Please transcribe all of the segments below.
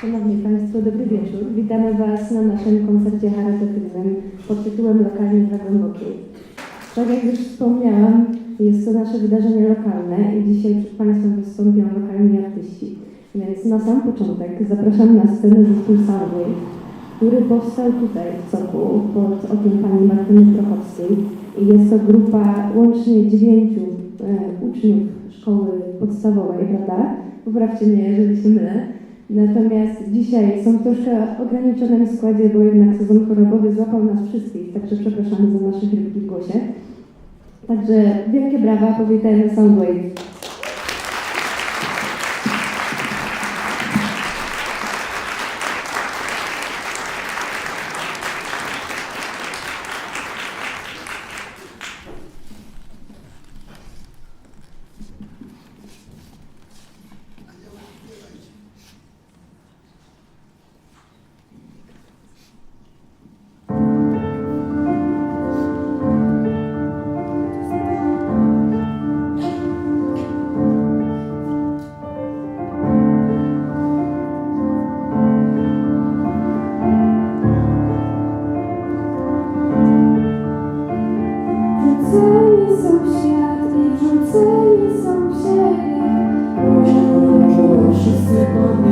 Szanowni Państwo, dobry wieczór. Witamy Was na naszym koncercie charytatywnym pod tytułem Lokalnie dla Głębokiej. Tak jak już wspomniałam, jest to nasze wydarzenie lokalne i dzisiaj przed Państwem wystąpią lokalni artyści. Więc na sam początek zapraszam na scenę zespół Soundwave, który powstał tutaj w Coku pod okiem pani Martyny Prochowskiej. I jest to grupa łącznie dziewięciu e, uczniów szkoły podstawowej, prawda? Poprawcie mnie, jeżeli się mylę. Natomiast dzisiaj są w troszkę ograniczonym składzie, bo jednak sezon chorobowy złapał nas wszystkich, także przepraszamy za nasze chrypki w głosie. Także wielkie brawa, powitajmy Soundwave. Wrzuceni są w świat i wrzuceni są w siebie. Uuu, wszyscy pod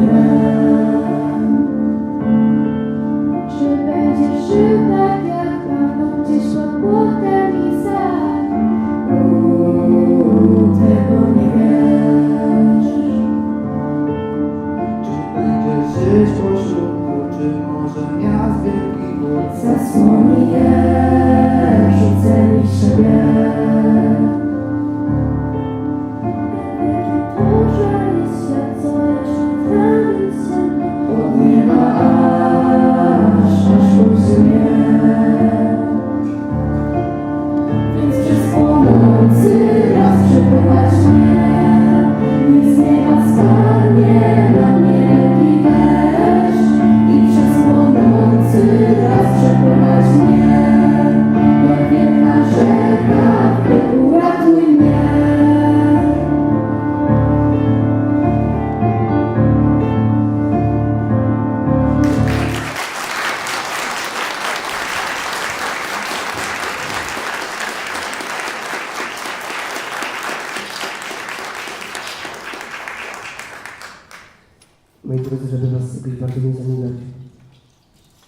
Moi drodzy, żeby was jakoś bardzo nie zamieniać,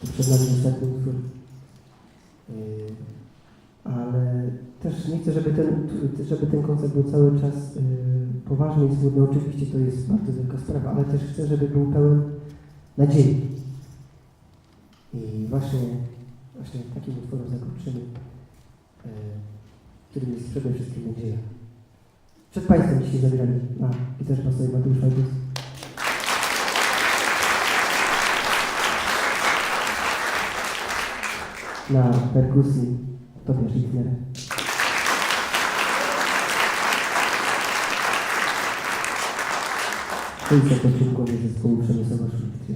to przed nami ostatni utwór. Yy, Ale też nie chcę, żeby ten, żeby ten koncert był cały czas yy, poważny i smutny. Oczywiście to jest bardzo wielka sprawa, ale też chcę, żeby był pełen nadziei. I właśnie, właśnie takim utworem zakończymy, yy, którym jest przede wszystkim nadzieja. Przed Państwem dzisiaj zagrali na gitarze basowej Mateusz. Na perkusji Tobiasz Hitler. To jest zakończył głowie zespołu Przemysłowa Szlifty.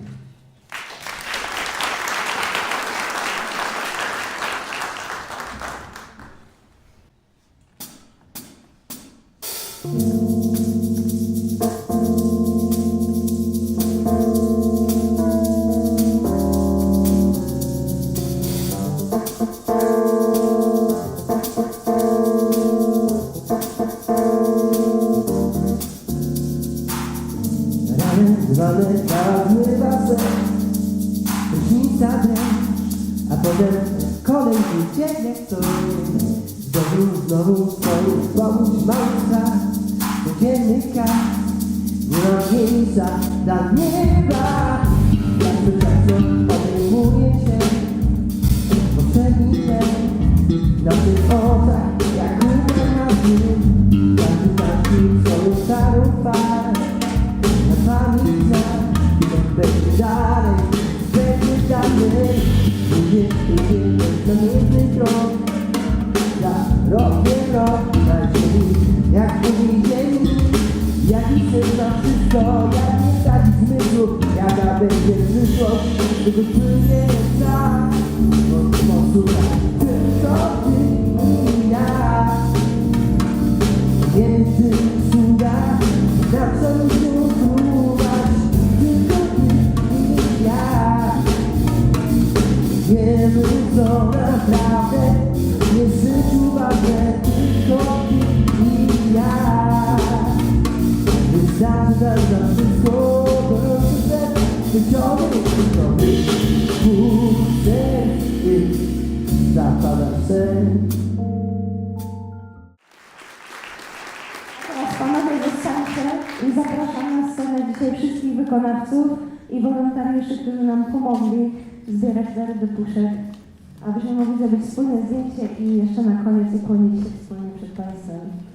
Zwane dawny basen Prysznica deszcz A potem kolej ucieknie ktoś Znowu, znowu swoich pomóż małyca Codzienny kas Nie ma miejsca dla nieba wszystko, jak nie stać zmysłu, jaka będzie przyszłość, gdy płynie czas. Zapada w sen Teraz panowie zostańcie i zapraszam na scenę dzisiaj wszystkich wykonawców i wolontariuszy, którzy nam pomogli zbierać dary do puszek, abyśmy mogli zrobić wspólne zdjęcie i jeszcze na koniec ukłonić się wspólnie przed Państwem.